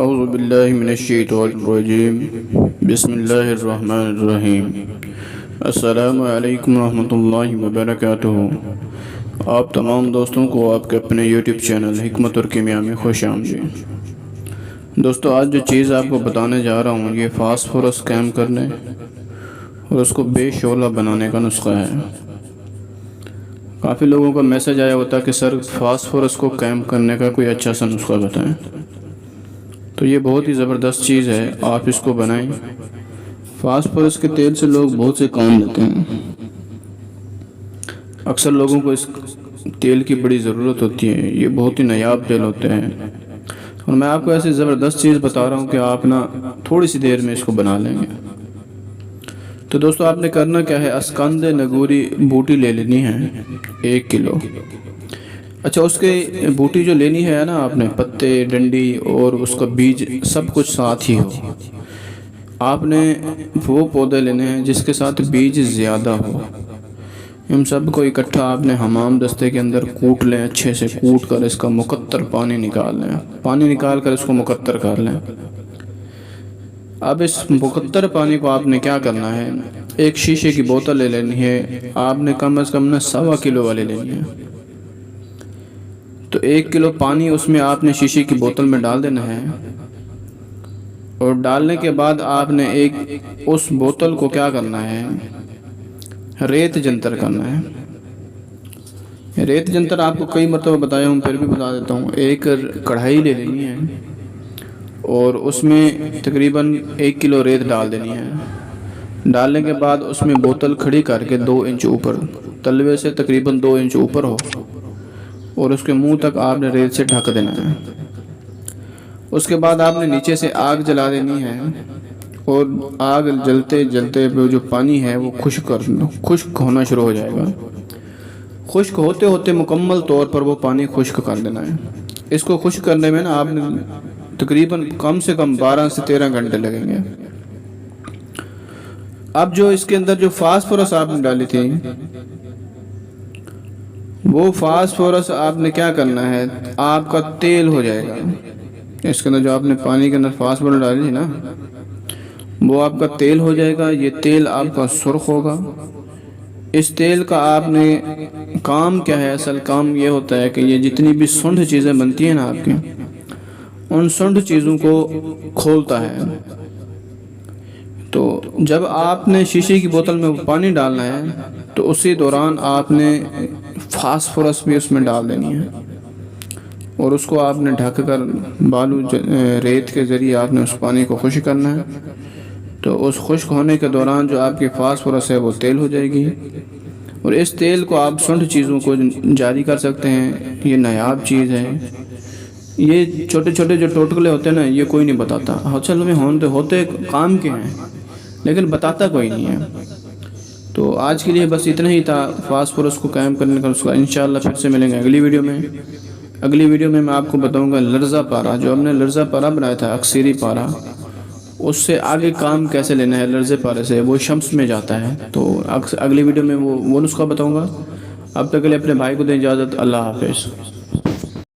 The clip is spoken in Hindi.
अज़बिल्लिमिनशैतरजीम बसमीम अल्लाम रहमतुल्लाहि व बरकातुहू आप तमाम दोस्तों को आपके अपने यूट्यूब चैनल हिकमत और कीमिया में खुश आमदी दोस्तों आज जो चीज़ आपको बताने जा रहा हूँ ये फास्फोरस कैम करने और उसको बेशोला बनाने का नुस्खा है काफ़ी लोगों का मैसेज आया होता कि सर फास्फोरस को कैम करने का कोई अच्छा सा नुस्खा बताएँ तो ये बहुत ही ज़बरदस्त चीज़ है। आप इसको बनाएँ। फास्फोरस के तेल से लोग बहुत से काम लेते हैं। अक्सर लोगों को इस तेल की बड़ी ज़रूरत होती है। ये बहुत ही नायाब तेल होते हैं। और मैं आपको ऐसी ज़बरदस्त चीज़ बता रहा हूँ कि आप ना थोड़ी सी देर में इसको बना लेंगे। तो दोस्तों, आपने करना क्या है? अस्कंद नगूरी बूटी ले लेनी है। एक किलो। अच्छा उसके बूटी जो लेनी है ना आपने, पत्ते, डंडी और उसका बीज, सब कुछ साथ ही हो। आपने वो पौधे लेने हैं जिसके साथ बीज ज़्यादा हो। इन सबको इकट्ठा आपने हमाम दस्ते के अंदर कूट लें, अच्छे से कूट कर इसका मुकत्तर पानी निकाल लें। पानी निकाल कर इसको मुकत्तर कर लें। अब इस मुकत्तर पानी को आपने क्या करना है? एक शीशे की बोतल ले लेनी है। आपने कम अज़ कम ना सवा किलो वाली लेनी है। तो एक किलो पानी उसमें आपने शीशे की बोतल में डाल देना है। और डालने के बाद आपने एक उस बोतल को क्या करना है? रेत जंतर करना है। रेत जंतर आपको कई मरतबा बताया हूँ, फिर भी बता देता हूँ। एक कढ़ाई ले लेनी है और उसमें तकरीबन एक किलो रेत डाल देनी है। डालने के बाद उसमें बोतल खड़ी करके दो इंच ऊपर, तलवे से तकरीबन दो इंच ऊपर हो। और उसके मुँह तक आपने रेत से ढक देना है। उसके बाद आपने नीचे से आग जला देनी है और आग जलते जलते जो पानी है वो खुश्क कर खुश्क होना शुरू हो जाएगा। खुश्क होते होते मुकम्मल तौर पर वो पानी खुश्क कर देना है। इसको खुश्क करने में ना आपने तकरीबन कम से कम 12 से 13 घंटे लगेंगे। अब जो इसके अंदर जो फास्फोरस आपने डाली थी वो फास्फोरस आपने क्या करना है? आपका तेल हो जाएगा। इसके अंदर जो आपने पानी के अंदर फास्फोरस डाली है ना, वो आपका तेल हो जाएगा। ये तेल आपका सुर्ख होगा। इस तेल का आपने काम क्या है? असल काम ये होता है कि ये जितनी भी सुंड चीज़ें बनती हैं ना आपकी, उन सुंड चीज़ों को खोलता है। तो जब आपने शीशे की बोतल में पानी डालना है तो उसी दौरान आपने फास्फोरस भी उसमें डाल देनी है। और उसको आपने ढक कर बालू रेत के ज़रिए आपने उस पानी को खुश करना है। तो उस खुश्क होने के दौरान जो आपकी फास्फोरस है वो तेल हो जाएगी। और इस तेल को आप सुंठ चीज़ों को जारी कर सकते हैं। ये नायाब चीज़ है। ये छोटे छोटे जो टोटकले होते हैं ना, ये कोई नहीं बताता। अच्छा में होते होते काम के हैं, लेकिन बताता कोई नहीं है। तो आज के लिए बस इतना ही था। फास्फोरस को कायम करने का उसका इन फिर से मिलेंगे अगली वीडियो में। अगली वीडियो में मैं आपको बताऊँगा लर्जा पारा, जो हमने लर्जा पारा बनाया था, अक्सरी पारा। उससे आगे काम कैसे लेना है लर्जे पारे से, वो शम्स में जाता है। तो अगली वीडियो में वो वो नुस्खा बताऊँगा। अब तक के लिए अपने भाई को दें इजाज़त, अल्लाह हाफिज़।